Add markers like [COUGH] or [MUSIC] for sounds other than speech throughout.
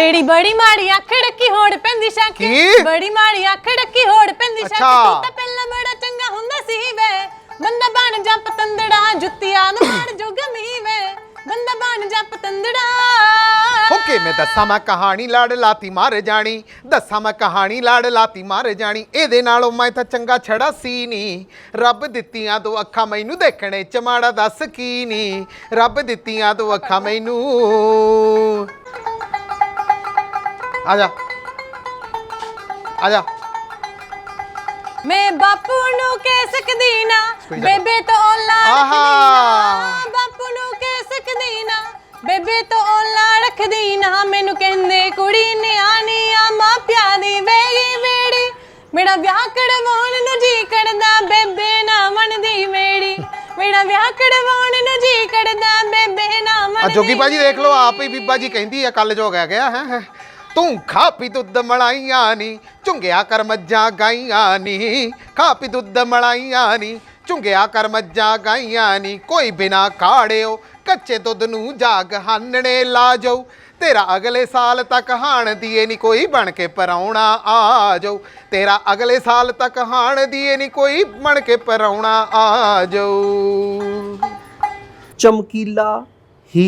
ਤੇਰੀ ਬੜੀ ਮਾੜੀ ਅੱਖ ਡੱਕੀ ਹੋੜ ਪੈਂਦੀ ਸ਼ੱਕ। ਕੀ? ਬੜੀ ਮਾੜੀ ਅੱਖ ਡੱਕੀ ਹੋੜ ਪੈਂਦੀ ਸ਼ੱਕ। ਅੱਛਾ। ਤੂੰ ਤਾਂ ਪਹਿਲਾਂ ਬੜਾ ਚੰਗਾ ਹੁੰਦਾ ਸੀ ਵੇ। ਬੰਦਾ ਬਣ ਜਾ ਪਤੰਦੜਾ ਜੁੱਤੀਆਂ ਨੂੰ ਮਾਰ ਜੋ ਗਮੀ ਵੇ। ਬੰਦਾ ਬਣ ਜਾ ਪਤੰਦੜਾ। ਓਕੇ ਮੈਂ ਦੱਸਾਂ ਮੈਂ ਕਹਾਣੀ ਲੜ ਲਾਤੀ ਮਾਰ ਜਾਣੀ। ਦੱਸਾਂ ਮੈਂ ਕਹਾਣੀ ਲੜ ਲਾਤੀ ਮਾਰ ਜਾਣੀ। ਇਹਦੇ ਨਾਲੋਂ ਮੈਂ ਤਾਂ ਚੰਗਾ ਛੜਾ ਸੀ ਨਹੀਂ ਰੱਬ ਦਿੱਤੀਆਂ ਦੋ ਅੱਖਾਂ ਮੈਨੂੰ ਦੇਖਣੇ ਚ ਮਾੜਾ ਦੱਸ ਕੀ ਨਹੀਂ ਰੱਬ ਦਿੱਤੀਆਂ ਦੋ ਅੱਖਾਂ ਮੈਨੂੰ। ਆ ਜਾ। ਆ ਜਾ। ਮੈਂ ਬਾਪੂ ਨੂੰ ਕਹਿ ਸਕਦੀ ਨਾ ਕੋਈ। ਬੇਬੇ ਤੋਂ ਔਲਾ ਆਹਾ। ਬਾਪੂ ਨੂੰ ਕਹਿ ਸਕਦੀ ਨਾ ਬੇਬੇ ਤੋਂ ਔਲਾ ਰੱਖਦੀ ਨਾ। ਮੈਨੂੰ ਕਹਿੰਦੇ ਕੁੜੀ ਨਿਆਣੀ ਆ ਮਾਪਿਆਂ ਦੀ ਵੇਗੀ ਵੇੜੀ। ਮੇਰਾ ਵਿਆਹ ਕਢਵਾਉਣ ਨੂੰ ਜੀ ਕਰਦਾ ਬੇਬੇ ਨਾ ਮੰਨਦੀ ਮੇੜੀ ਮੇਰਾ ਵਿਆਹ ਕਢਵਾਉਣ ਨੂੰ ਜੀ ਕਰਦਾ ਬੇਬੇ ਨਾ ਆ ਮੰਨਦੀ ਜੋਗੀ ਬਾਜੀ ਦੇਖ ਲਓ ਆਪ ਹੀ ਬੀਬਾ ਜੀ ਕਹਿੰਦੀ ਆ ਕੱਲ ਜੋ ਗਿਆ ਗਿਆ ਹੈ। ਤੂੰ ਖਾ ਪੀ ਦੁੱਧ ਮਲਾਈਆਂ ਨੀ ਝੁੰਗਿਆ ਕਰ ਮੱਝਾਂ ਗਾਈਆਂ ਨੀ। ਖਾ ਪੀ ਦੁੱਧ ਮਲਾਈਆਂ ਨੀ ਝੁੰਗਿਆ ਕਰ ਮੱਝਾਂ ਗਾਈਆਂ ਨੀ। ਕੋਈ ਬਿਨਾ ਕਾੜਿਓ ਕੱਚੇ ਦੁੱਧ ਨੂੰ ਜਾਗ ਹਾਨਣੇ ਲਾ ਜਾਊ ਤੇਰਾ ਅਗਲੇ ਸਾਲ ਤੱਕ ਹਾਣ ਦੀਏ ਨੀ ਕੋਈ ਬਣ ਕੇ ਪਰਾਉਣਾ ਆ ਜਾਊ ਤੇਰਾ ਅਗਲੇ ਸਾਲ ਤੱਕ ਹਾਣ ਦੀਏ ਨੀ ਕੋਈ ਬਣ ਕੇ ਪਰਾਉਣਾ ਆ ਜਾਊ ਚਮਕੀਲਾ ਹੀ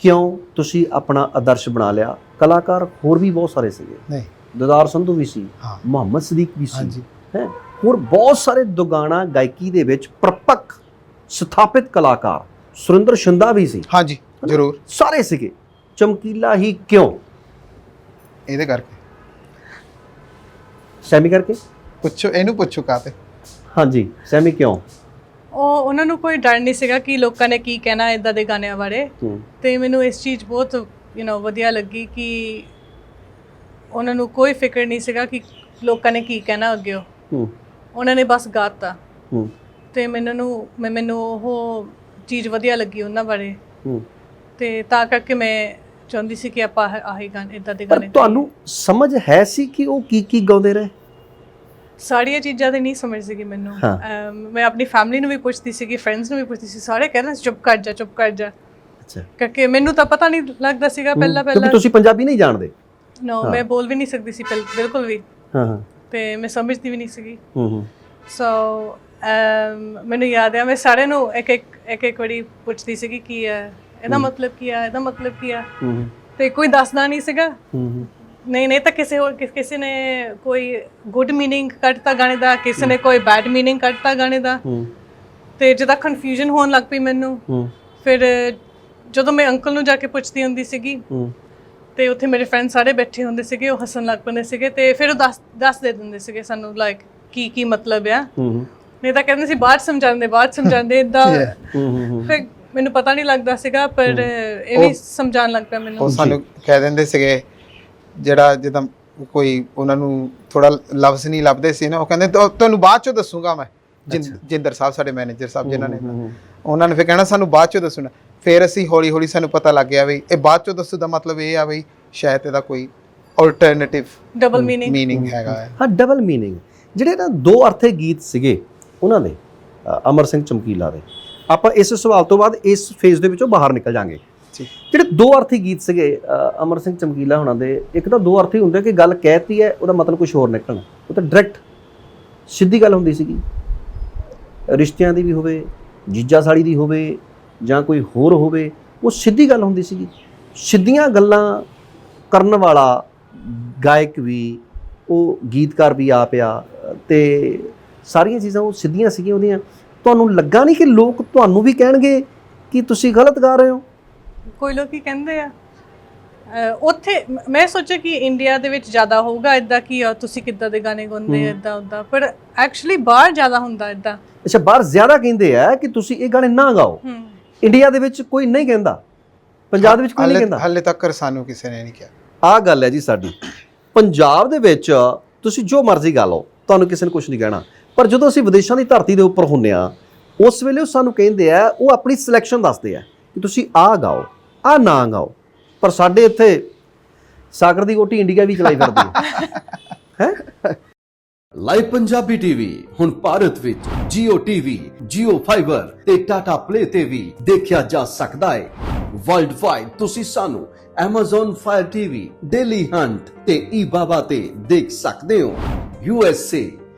ਕਿਉਂ ਤੁਸੀਂ ਆਪਣਾ ਆਦਰਸ਼ ਬਣਾ ਲਿਆ? ਕਲਾਕਾਰ ਹੋਰ ਵੀ ਬਹੁਤ ਸਾਰੇ ਸੀਗੇ। ਨਹੀਂ। ਦਦਾਰ ਸੰਧੂ ਵੀ ਸੀ। ਮੁਹੰਮਦ ਸਦੀਕ ਵੀ ਸੀ। ਹਾਂਜੀ। ਹੈ? ਹੋਰ ਬਹੁਤ ਸਾਰੇ ਦੁਗਾਣਾ ਗਾਇਕੀ ਦੇ ਵਿੱਚ ਪ੍ਰਪੱਕ ਸਥਾਪਿਤ ਕਲਾਕਾਰ ਸੁਰਿੰਦਰ ਸ਼ਿੰਦਾ ਵੀ ਸੀ। ਹਾਂਜੀ ਜ਼ਰੂਰ। ਸਾਰੇ ਸੀਗੇ। ਚਮਕੀਲਾ ਹੀ ਕਿਉਂ? ਇਹਦੇ ਕਰਕੇ। ਸੈਮੀ ਕਰਕੇ? ਪੁੱਛੋ ਇਹਨੂੰ ਪੁੱਛੋ ਕਾਤੇ ਹਾਂਜੀ ਸੈਮੀ ਕਿਉਂ? ਉਹ ਉਹਨਾਂ ਨੂੰ ਕੋਈ ਡਰ ਨਹੀਂ ਸੀਗਾ ਕਿ ਲੋਕਾਂ ਨੇ ਕੀ ਕਹਿਣਾ ਇਦਾਂ ਦੇ ਗਾਣਿਆਂ ਬਾਰੇ। ਹੂੰ। ਤੇ ਮੈਨੂੰ ਇਸ ਚੀਜ਼ ਬਹੁਤ ਯੂ نو ਵਧੀਆ ਲੱਗੀ ਕਿ ਉਹਨਾਂ ਨੂੰ ਕੋਈ ਫਿਕਰ ਨਹੀਂ ਸੀਗਾ ਕਿ ਲੋਕਾਂ ਨੇ ਕੀ ਕਹਿਣਾ ਅੱਗੇ ਹੂੰ। ਉਹਨਾਂ ਨੇ ਬਸ ਗਾਤਾ। ਹੂੰ। ਤੇ ਮੈਨੂੰ ਨੂੰ ਮੈਂ- ਮੈਨੂੰ ਉਹ ਚੀਜ਼ ਵਧੀਆ ਲੱਗੀ ਉਹਨਾਂ ਬਾਰੇ। ਹੂੰ। ਤੇ ਤਾਂ ਕਰਕੇ ਮੈਂ ਚਾਹੁੰਦੀ ਸੀ ਕਿ ਆਪਾਂ ਆਹ- ਆਹੀ ਗਾਣੇ ਇਦਾਂ ਦੇ ਪਰ ਗਾਣੇ। ਤੁਹਾਨੂੰ ਸਮਝ ਹੈ ਸੀ ਕਿ ਉਹ ਕੀ ਕੀ ਗਾਉਂਦੇ ਰਹੇ? ਸਾਰੀਆਂ ਚੀਜ਼ਾਂ ਤੇ ਨਹੀਂ ਸਮਝ ਸੀਗੀ ਮੈਨੂੰ। ਅਮ, ਮੈਂ ਆਪਣੀ ਫੈਮਿਲੀ ਨੂੰ ਵੀ ਪੁੱਛਦੀ ਸੀਗੀ ਫਰੈਂਡਸ ਨੂੰ ਵੀ ਪੁੱਛਦੀ ਸੀ ਸਾਰੇ ਕਹਿੰਦੇ ਸੀ ਚੁੱਪ ਕਰ ਜਾ ਚੁੱਪ ਕਰ ਜਾ। ਅੱਛਾ। ਕਿਉਂਕਿ ਮੈਨੂੰ ਤਾਂ ਪਤਾ ਨਹੀਂ ਲੱਗਦਾ ਸੀਗਾ ਪਹਿਲਾਂ ਕਿਉਂਕਿ ਪਹਿਲਾਂ। ਤੁਸੀਂ ਪੰਜਾਬੀ ਨਹੀਂ ਜਾਣਦੇ? ਨੋ ਮੈਂ ਬੋਲ ਵੀ ਨਹੀਂ ਸਕਦੀ ਸੀ ਪਹਿਲ- ਬਿਲਕੁਲ ਵੀ। ਹਾਂ ਹਾਂ। ਤੇ ਮੈਂ ਸਮਝਦੀ ਵੀ ਨਹੀਂ ਸੀਗੀ। ਹੂੰ ਹੂੰ। ਸੋ ਮੈਨੂੰ ਯਾਦ ਹੈ ਮੈਂ ਸਾਰਿਆਂ ਨੂੰ ਇੱਕ ਇੱਕ ਇੱਕ ਇੱਕ ਵਾਰੀ ਪੁੱਛਦੀ ਸੀਗੀ ਕੀ ਹੈ ਇਹਦਾ ਮਤਲਬ ਕੀ ਹੈ ਇਹਦਾ ਮਤਲਬ ਕੀ ਹੈ ਹੂੰ ਹੂੰ, ਤੇ ਕੋਈ ਦੱਸਦਾ ਨਹੀਂ ਸੀਗਾ। ਹੂੰ ਹੂੰ। ਨਹੀਂ ਨਹੀਂ ਤਾਂ ਕਿਸੇ ਹੋਰ ਕਿਸੇ ਨੇ ਕੋਈ ਗੁੱਡ ਮੀਨਿੰਗ ਕੱਢਤਾ ਗਾਣੇ ਦਾ ਕਿਸੇ ਨੇ ਕੋਈ ਬੈਡ ਮੀਨਿੰਗ ਕੱਢਤਾ ਗਾਣੇ ਦਾ। ਹੂੰ। ਤੇ ਜਿਹਦਾ ਕਨਫਿਊਜ਼ਨ ਹੋਣ ਲੱਗ ਪਈ ਮੈਨੂੰ। ਫਿਰ ਜਦੋਂ ਮੈਂ ਅੰਕਲ ਨੂੰ ਜਾ ਕੇ ਪੁੱਛਦੀ ਹੁੰਦੀ ਸੀਗੀ ਤੇ ਉੱਥੇ ਮੇਰੇ ਫਰੈਂਡ ਸਾਰੇ ਬੈਠੇ ਹੁੰਦੇ ਸੀਗੇ ਉਹ ਹੱਸਣ ਲੱਗ ਪੈਂਦੇ ਸੀਗੇ ਤੇ ਫਿਰ ਉਹ ਦੱਸ ਦੇ ਦਿੰਦੇ ਸੀਗੇ ਸਾਨੂੰ ਲਾਈਕ ਕੀ ਕੀ ਮਤਲਬ ਆ। ਨਹੀਂ ਤਾਂ ਕਹਿੰਦੇ ਸੀ ਬਾਅਦ ਸਮਝਾਉਂਦੇ ਬਾਅਦ ਸਮਝਾਉਂਦੇ [LAUGHS] ਇਦਾਂ ਫਿਰ ਮੈਨੂੰ ਪਤਾ ਨਹੀਂ ਲੱਗਦਾ ਸੀਗਾ ਪਰ ਇਹ ਵੀ ਸਮਝਾਉਣ ਲੱਗ ਪਿਆ ਮੈਨੂੰ। ਸਾਨੂੰ ਕਹਿ ਦਿੰਦੇ ਸੀਗੇ ਜਿਹੜਾ ਜਿੱਦਾਂ ਕੋਈ ਉਹਨਾਂ ਨੂੰ ਥੋੜਾ ਲਫ਼ਜ਼ ਨਹੀਂ ਲੱਭਦੇ ਸੀ ਨਾ ਉਹ ਕਹਿੰਦੇ ਤੁਹਾਨੂੰ ਬਾਅਦ ਚੋਂ ਦੱਸੂਗਾ ਮੈਂ। ਜਿੰਦਰ ਸਾਹਿਬ ਸਾਡੇ ਮੈਨੇਜਰ ਸਾਹਿਬ ਜਿਨ੍ਹਾਂ ਨੇ। ਉਹਨਾਂ ਨੇ ਫਿਰ ਕਹਿਣਾ ਸਾਨੂੰ ਬਾਅਦ ਚੋਂ ਦੱਸਣਾ ਫਿਰ ਅਸੀਂ ਹੌਲੀ ਹੌਲੀ ਸਾਨੂੰ ਪਤਾ ਲੱਗ ਗਿਆ ਵੀ ਇਹ ਬਾਅਦ ਚੋਂ ਦੱਸੂ ਦਾ ਮਤਲਬ ਇਹ ਆ ਵੀ ਸ਼ਾਇਦ ਇਹਦਾ ਕੋਈ ਆਲਟਰਨੇਟਿਵ ਡਬਲ ਮੀਨਿੰਗ ਮੀਨਿੰਗ ਹੈਗਾ ਹਾਂ। ਡਬਲ ਮੀਨਿੰਗ ਜਿਹੜੇ ਨਾ ਦੋ ਅਰਥੇ ਗੀਤ ਸੀਗੇ ਉਹਨਾਂ ਦੇ ਅਮਰ ਸਿੰਘ ਚਮਕੀਲਾ ਦੇ। ਆਪਾਂ ਇਸ ਸਵਾਲ ਤੋਂ ਬਾਅਦ ਇਸ ਫੇਜ਼ ਦੇ ਵਿੱਚੋਂ ਬਾਹਰ ਨਿਕਲ ਜਾਾਂਗੇ। ਜੀ ਜਿਹੜੇ ਦੋ ਅਰਥੀ ਗੀਤ ਸੀਗੇ ਅਮਰ ਸਿੰਘ ਚਮਕੀਲਾ ਹੋਣਾ ਦੇ, ਇੱਕ ਤਾਂ ਦੋ ਅਰਥੀ ਹੁੰਦੇ ਕਿ ਗੱਲ ਕਹਿਤੀ ਹੈ, ਉਹਦਾ ਮਤਲਬ ਕੁਝ ਹੋਰ ਨਿਕਲਣਾ। ਉਹ ਤਾਂ ਡਾਇਰੈਕਟ ਸਿੱਧੀ ਗੱਲ ਹੁੰਦੀ ਸੀਗੀ। ਰਿਸ਼ਤਿਆਂ ਦੀ ਵੀ ਹੋਵੇ ਜੀਜਾ ਸਾੜੀ ਦੀ ਹੋਵੇ, ਜਾਂ ਕੋਈ ਹੋਰ ਹੋਵੇ, ਉਹ ਸਿੱਧੀ ਗੱਲ ਹੁੰਦੀ ਸੀਗੀ। ਸਿੱਧੀਆਂ ਗੱਲਾਂ ਕਰਨ ਵਾਲਾ ਗਾਇਕ ਵੀ, ਉਹ ਗੀਤਕਾਰ ਵੀ ਆ ਪਿਆ ਤੇ ਸਾਰੀਆਂ ਚੀਜ਼ਾਂ ਉਹ ਸਿੱਧੀਆਂ ਸੀਗੀਆਂ ਉਹਦੀਆਂ। ਤੁਹਾਨੂੰ ਲੱਗਾ ਨਹੀਂ ਕਿ ਲੋਕ ਤੁਹਾਨੂੰ ਵੀ ਕਹਿਣਗੇ ਕਿ ਤੁਸੀਂ ਗਲਤ ਗਾ ਰਹੇ ਹੋ? ਕੋਈ ਲੋਕ ਕੀ ਕਹਿੰਦੇ ਆ? ਉੱਥੇ ਮ- ਸੋਚਿਆ ਕਿ ਇੰਡੀਆ ਦੇ ਵਿੱਚ ਜ਼ਿਆਦਾ ਹੋਊਗਾ ਇਦਾਂ ਕਿ ਅਹ ਤੁਸੀਂ ਕਿੱਦਾਂ ਦੇ ਗਾਣੇ ਗਾਉਂਦੇ ਆ ਇਦਾਂ ਉਦਾਂ ਪਰ ਐਕਚੁਅਲੀ ਬਾਹਰ ਜ਼ਿਆਦਾ ਹੁੰਦਾ ਇਦਾਂ ਅੱਛਾ ਬਾਹਰ ਜ਼ਿਆਦਾ ਕਹਿੰਦੇ ਆ ਕਿ ਤੁਸੀਂ ਇਹ ਗਾਣੇ ਨਾ ਗਾਓ। ਹੂੰ। ਇੰਡੀਆ ਦੇ ਵਿੱਚ ਕੋਈ ਨਹੀਂ ਕਹਿੰਦਾ। ਪੰਜਾਬ ਦੇ ਵਿੱਚ ਕੋਈ ਨਹੀਂ ਕਹਿੰਦਾ। ਹਾਲੇ ਤੱਕ ਸਾਨੂੰ ਕਿਸੇ ਨੇ ਨਹੀਂ ਕਿਹਾ। ਆਹ ਗੱਲ ਹੈ ਜੀ ਸਾਡੀ। ਪੰਜਾਬ ਦੇ ਵਿੱਚ ਤੁਸੀਂ ਜੋ ਮਰਜ਼ੀ ਗਾ ਲਓ ਤੁਹਾਨੂੰ ਕਿਸੇ ਨੇ ਕੁਝ ਨਹੀਂ ਕਹਿਣਾ। ਪਰ ਜਦੋਂ ਅਸੀਂ ਵਿਦੇਸ਼ਾਂ ਦੀ ਧਰਤੀ ਦੇ ਉੱਪਰ ਹੁੰਨੇ ਆ ਉਸ ਵੇਲੇ ਉਹ ਸਾਨੂੰ ਕਹਿੰਦੇ ਆ ਉਹ ਆਪਣੀ ਸਿਲੈਕਸ਼ਨ ਦੱਸਦੇ ਆ ਕਿ ਤੁਸੀਂ ਆਹ ਗਾਓ। ਆਹ ਨਾ ਗਾਓ। ਪਰ ਸਾਡੇ ਇੱਥੇ ਸਾਗਰ ਦੀ ਗੋਟੀ ਇੰਡੀਆ ਵੀ ਚਲਾਈ ਫਿਰਦੀ ਹੈ। [LAUGHS] ਹੈ? ਲਾਈਵ ਪੰਜਾਬੀ ਟੀਵੀ ਹੁਣ ਭਾਰਤ ਵਿੱਚ Jio TV, Jio Fiber ਤੇ Tata Play ਤੇ ਵੀ ਦੇਖਿਆ ਜਾ ਸਕਦਾ ਹੈ। ਵਰਲਡ ਵਾਈਡ ਤੁਸੀਂ ਸਾਨੂੰ Amazon Fire TV, Daily Hunt ਤੇ eBaba ਤੇ ਦੇਖ ਸਕਦੇ ਹੋ। USA,